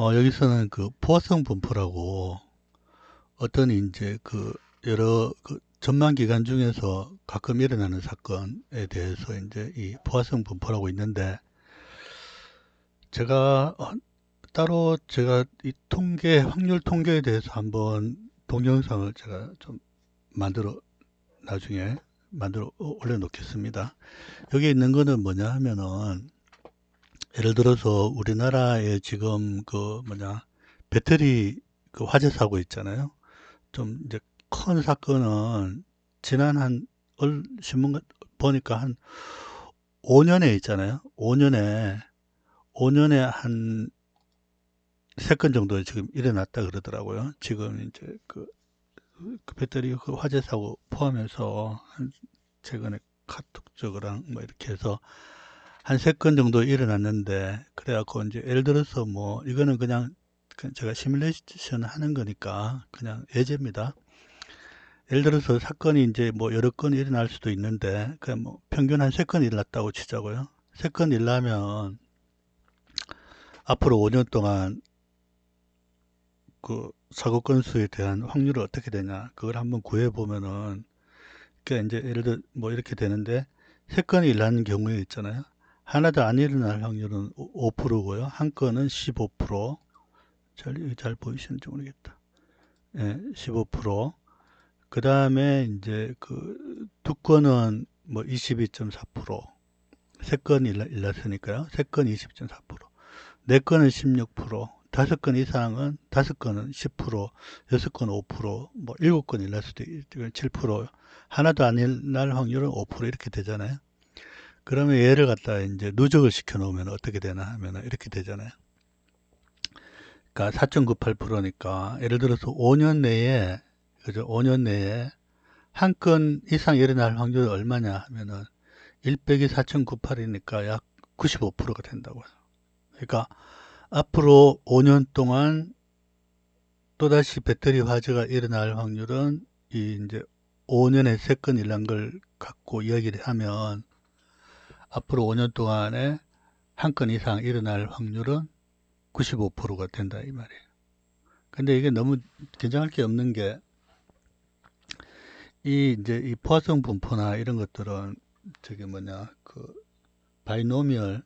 어, 여기서는 그 포화성 분포라고 어떤 이제 그 여러 그 전망 기간 중에서 가끔 일어나는 사건에 대해서 이제 이 포화성 분포라고 있는데 제가 어, 따로 제가 이 통계 확률 통계에 대해서 한번 동영상을 제가 좀 만들어 나중에 만들어 올려 놓겠습니다. 여기 있는 거는 뭐냐 하면은 예를 들어서 우리나라에 지금 그 뭐냐 배터리 그 화재 사고 있잖아요. 좀 이제 큰 사건은 지난 한 얼 신문 보니까 한 5년에 있잖아요. 5년에 5년에 한 세 건 정도 지금 일어났다 그러더라고요. 지금 이제 그, 그 배터리 그 화재 사고 포함해서 한 최근에 카톡적으랑 뭐 이렇게 해서 한 세 건 정도 일어났는데 그래갖고 이제 예를 들어서 뭐 이거는 그냥 제가 시뮬레이션 하는 거니까 그냥 예제입니다. 예를 들어서 사건이 이제 뭐 여러 건 일어날 수도 있는데 그냥 뭐 평균 한 세 건 일어났다고 치자고요. 세 건 일어나면 앞으로 5년 동안 그 사고 건수에 대한 확률이 어떻게 되냐 그걸 한번 구해 보면은 그러니까 이제 예를 들어 뭐 이렇게 되는데 세 건이 일어나는 경우에 있잖아요. 하나도 안 일어날 확률은 5%고요. 한 건은 15%. 잘, 잘 보이시는지 모르겠다. 예, 15%. 그 다음에 이제 그 두 건은 뭐 22.4%. 세 건 일났으니까요. 세 건 20.4%. 네 건은 16%. 다섯 건 이상은 다섯 건은 10%, 여섯 건 5%, 뭐 일곱 건 일날 수도 있고 7%, 하나도 안 일날 확률은 5% 이렇게 되잖아요. 그러면 얘를 갖다 이제 누적을 시켜 놓으면 어떻게 되나 하면 이렇게 되잖아요. 그러니까 4.98%니까 예를 들어서 5년 내에 그죠? 5년 내에 한 건 이상 일어날 확률이 얼마냐 하면은 1 빼기 4.98이니까 약 95%가 된다고요. 그러니까 앞으로 5년 동안 또다시 배터리 화재가 일어날 확률은 이 이제 5년에 3건 일어난 걸 갖고 이야기를 하면 앞으로 5년 동안에 한 건 이상 일어날 확률은 95%가 된다 이 말이에요. 근데 이게 너무 긴장할 게 없는 게 이 이제 이 포화성 분포나 이런 것들은 저기 뭐냐 그 바이노미얼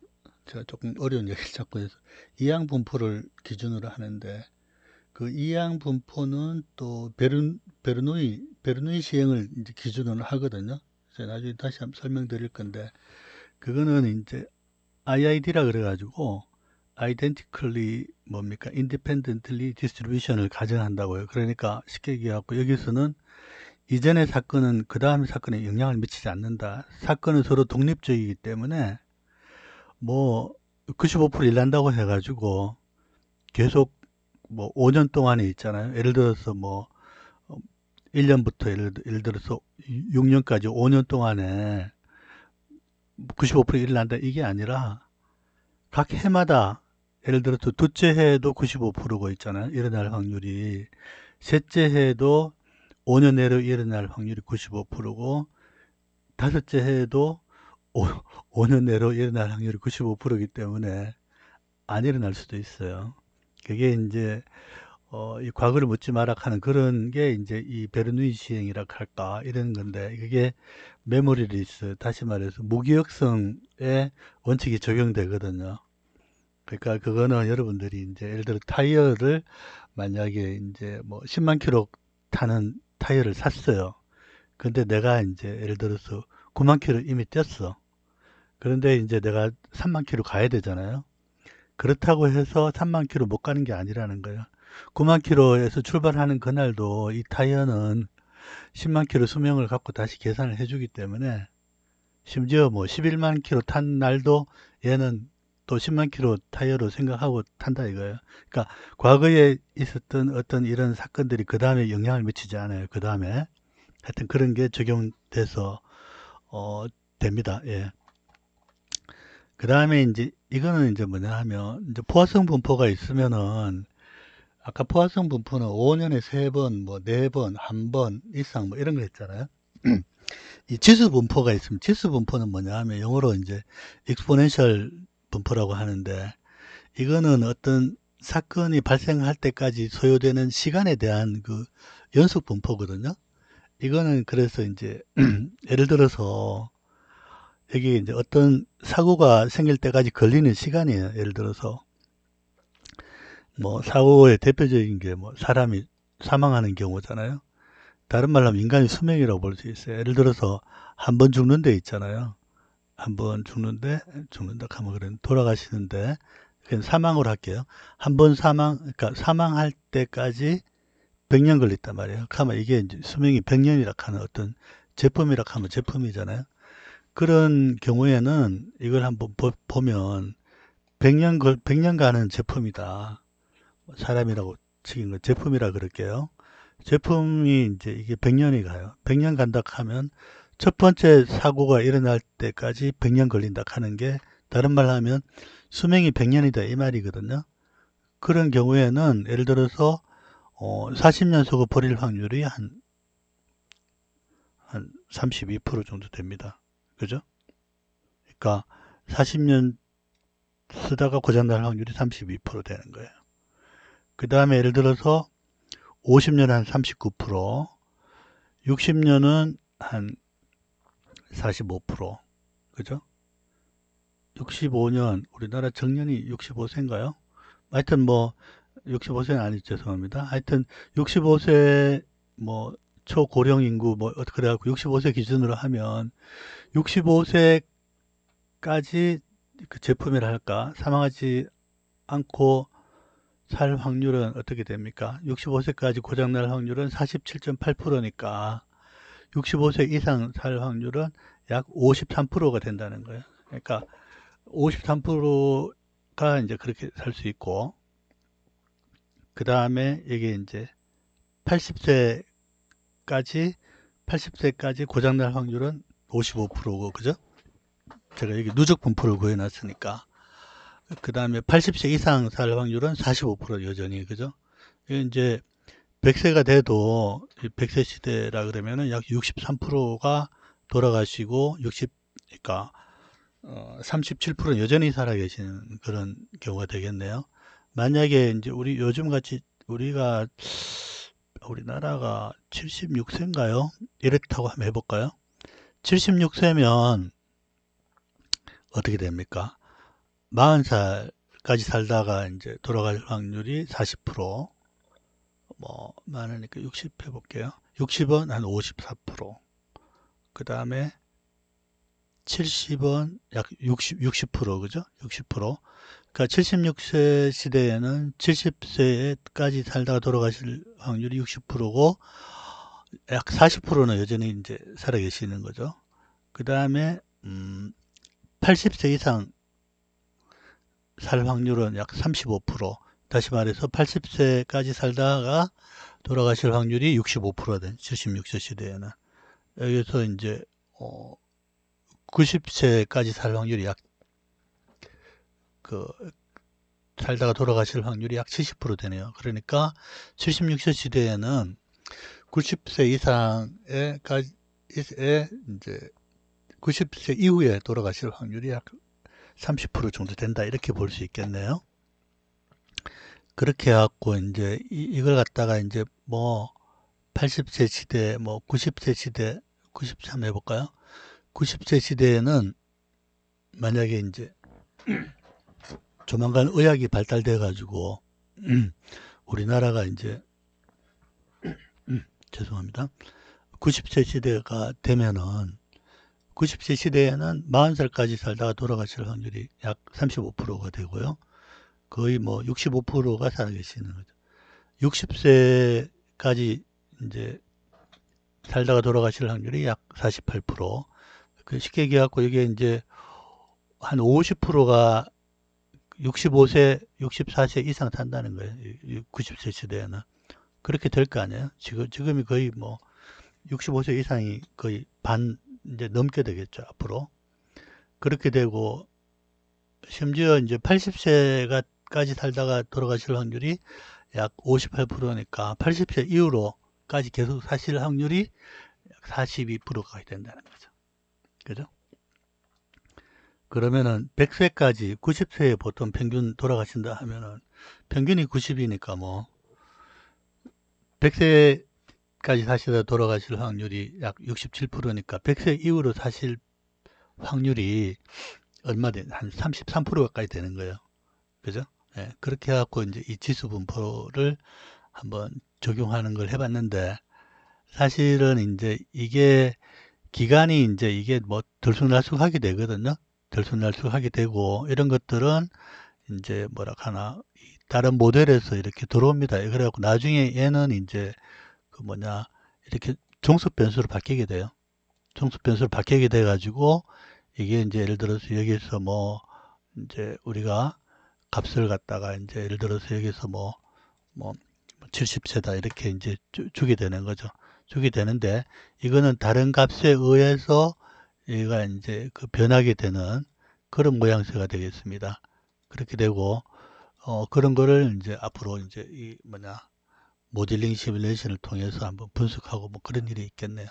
제가 조금 어려운 얘기를 자꾸 해서 이항 분포를 기준으로 하는데 그 이항 분포는 또 베르, 베르누이 베르누이 시행을 이제 기준으로 하거든요. 제가 나중에 다시 한번 설명드릴 건데 그거는 이제 IID라 그래가지고 identically 뭡니까 independently distribution을 가정한다고요. 그러니까 쉽게 얘기하고 여기서는 이전의 사건은 그 다음 사건에 영향을 미치지 않는다. 사건은 서로 독립적이기 때문에 뭐 95% 일난다고 해가지고 계속 뭐 5년 동안에 있잖아요. 예를 들어서 뭐 1년부터 예를, 예를 들어서 6년까지 5년 동안에 95% 일난다 이게 아니라 각 해마다 예를 들어서 둘째 해에도 95%가 있잖아요. 일어날 확률이 셋째 해에도 5년 내로 일어날 확률이 95%고 다섯째 해에도 5, 년 내로 일어날 확률이 95%이기 때문에 안 일어날 수도 있어요. 그게 이제 어, 이 과거를 묻지 마라 하는 그런 게 이제 이 베르누이 시행이라 할까 이런 건데 그게 메모리 리스 다시 말해서 무기력성의 원칙이 적용되거든요. 그러니까 그거는 여러분들이 이제 예를 들어 타이어를 만약에 이제 뭐 10만 킬로 타는 타이어를 샀어요. 근데 내가 이제 예를 들어서 9만 킬로 이미 뛰었어. 그런데 이제 내가 3만 킬로 가야 되잖아요. 그렇다고 해서 3만 킬로 못 가는 게 아니라는 거예요. 9만 킬로에서 출발하는 그날도 이 타이어는 10만 킬로 수명을 갖고 다시 계산을 해주기 때문에 심지어 뭐 11만 킬로 탄 날도 얘는 또 10만 킬로 타이어로 생각하고 탄다 이거예요. 그러니까 과거에 있었던 어떤 이런 사건들이 그 다음에 영향을 미치지 않아요. 그 다음에 하여튼 그런 게 적용돼서 어 됩니다. 예. 그 다음에 이제 이거는 이제 뭐냐 하면 이제 포화성 분포가 있으면은 아까 포화성 분포는 5년에 3번, 뭐 4번, 1번 이상 뭐 이런 거 있잖아요. 이 지수 분포가 있으면 지수 분포는 뭐냐 하면 영어로 이제 exponential 분포라고 하는데 이거는 어떤 사건이 발생할 때까지 소요되는 시간에 대한 그 연속 분포거든요. 이거는 그래서 이제 예를 들어서 여기 이제 어떤 사고가 생길 때까지 걸리는 시간이에요. 예를 들어서 뭐 사고의 대표적인 게 뭐 사람이 사망하는 경우잖아요. 다른 말로 하면 인간의 수명이라고 볼 수 있어요. 예를 들어서 한 번 죽는 데 있잖아요. 한 번 죽는데 죽는다 하면 그래 돌아가시는데 그냥 사망으로 할게요. 한 번 사망 그러니까 사망할 때까지 100년 걸렸단 말이에요. 그러면 이게 이제 수명이 100년이라 하는 어떤 제품이라 하면 제품이잖아요. 그런 경우에는 이걸 한번 보, 보면 100년 걸 100년 가는 제품이다. 사람이라고 치긴 거 제품이라 그럴게요. 제품이 이제 이게 100년이 가요. 100년 간다 하면 첫 번째 사고가 일어날 때까지 100년 걸린다 하는 게 다른 말로 하면 수명이 100년이다 이 말이거든요. 그런 경우에는 예를 들어서 어, 40년 속에 버릴 확률이 한, 한 32% 정도 됩니다. 그죠? 그러니까 40년 쓰다가 고장날 확률이 32% 되는 거예요. 그 다음에 예를 들어서 50년 한 39%, 60년은 한 45%, 그죠? 65년, 우리나라 정년이 65세인가요? 하여튼 뭐, 65세는 아니 죄송합니다. 하여튼 65세 뭐 초고령 인구 뭐 그래갖고 65세 기준으로 하면 65세까지 그 제품이라 할까 사망하지 않고 살 확률은 어떻게 됩니까? 65세까지 고장날 확률은 47.8%니까 65세 이상 살 확률은 약 53%가 된다는 거예요. 그러니까 53%가 이제 그렇게 살 수 있고 그 다음에 이게 이제 80세까지 80세까지 고장날 확률은 55%고 그죠? 제가 여기 누적 분포를 구해놨으니까 그 다음에 80세 이상 살 확률은 45% 여전히 그죠? 이제 100세가 돼도 100세 시대라 그러면은 약 63%가 돌아가시고 60 그러니까 어, 37% 여전히 살아 계시는 그런 경우가 되겠네요. 만약에 이제 우리 요즘 같이 우리가 우리나라가 76세인가요? 이렇다고 한번 해볼까요? 76세면 어떻게 됩니까? 40살까지 살다가 이제 돌아갈 확률이 40%, 뭐, 많으니까 60 해볼게요. 60은 한 54%, 그 다음에 70은 약 60, 60%, 그죠? 60%. 그러니까 76세 시대에는 70세까지 살다가 돌아가실 확률이 60%고, 약 40%는 여전히 이제 살아 계시는 거죠. 그 다음에, 음, 80세 이상 살 확률은 약 35%. 다시 말해서 80세까지 살다가 돌아가실 확률이 65%가 된 76세 시대에는. 여기서 이제, 어, 90세까지 살 확률이 약, 그, 살다가 돌아가실 확률이 약 70% 되네요. 그러니까 76세 시대에는 90세 이상에, 에, 이제, 90세 이후에 돌아가실 확률이 약 30% 정도 된다. 이렇게 볼 수 있겠네요. 그렇게 해갖고, 이제, 이, 걸 갖다가 이제 뭐, 80세 시대, 뭐, 90세 시대, 93 해볼까요? 90세 시대에는 만약에 이제 조만간 의학이 발달돼 가지고 우리나라가 이제 죄송합니다. 90세 시대가 되면은 90세 시대에는 40살까지 살다가 돌아가실 확률이 약 35%가 되고요. 거의 뭐 65%가 살아계시는 거죠. 60세까지 이제 살다가 돌아가실 확률이 약 48%. 그 쉽게 얘기해갖고 이게 이제 한 50%가 65세, 64세 이상 산다는 거예요. 90세 시대에는. 그렇게 될 거 아니에요? 지금, 지금이 거의 뭐 65세 이상이 거의 반 이제 넘게 되겠죠, 앞으로. 그렇게 되고, 심지어 이제 80세가까지 살다가 돌아가실 확률이 약 58%니까 80세 이후로까지 계속 사실 확률이 약 42%가 된다는 거죠. 그죠? 그러면은 100세까지 90세에 보통 평균 돌아가신다 하면은 평균이 90이니까 뭐 100세 까지 사시다 돌아가실 확률이 약 67%니까 100세 이후로 사실 확률이 얼마 되, 한33% 가까이 되는 거예요. 그죠? 예, 그렇게 해갖고 이제 이 지수 분포를 한번 적용하는 걸 해봤는데 사실은 이제 이게 기간이 이제 이게 뭐 들쑥날쑥하게 되거든요. 들쑥날쑥하게 되고 이런 것들은 이제 뭐라 하나 이 다른 모델에서 이렇게 들어옵니다. 그래갖고 나중에 얘는 이제 그 뭐냐 이렇게 종속 변수로 바뀌게 돼요. 종속 변수로 바뀌게 돼 가지고 이게 이제 예를 들어서 여기서 뭐 이제 우리가 값을 갖다가 이제 예를 들어서 여기서 뭐뭐 70세다 이렇게 이제 주, 주게 되는 거죠. 주게 되는데 이거는 다른 값에 의해서 얘가 이제 그 변하게 되는 그런 모양새가 되겠습니다. 그렇게 되고 어 그런 거를 이제 앞으로 이제 이 뭐냐 모델링 시뮬레이션을 통해서 한번 분석하고 뭐 그런 일이 있겠네요.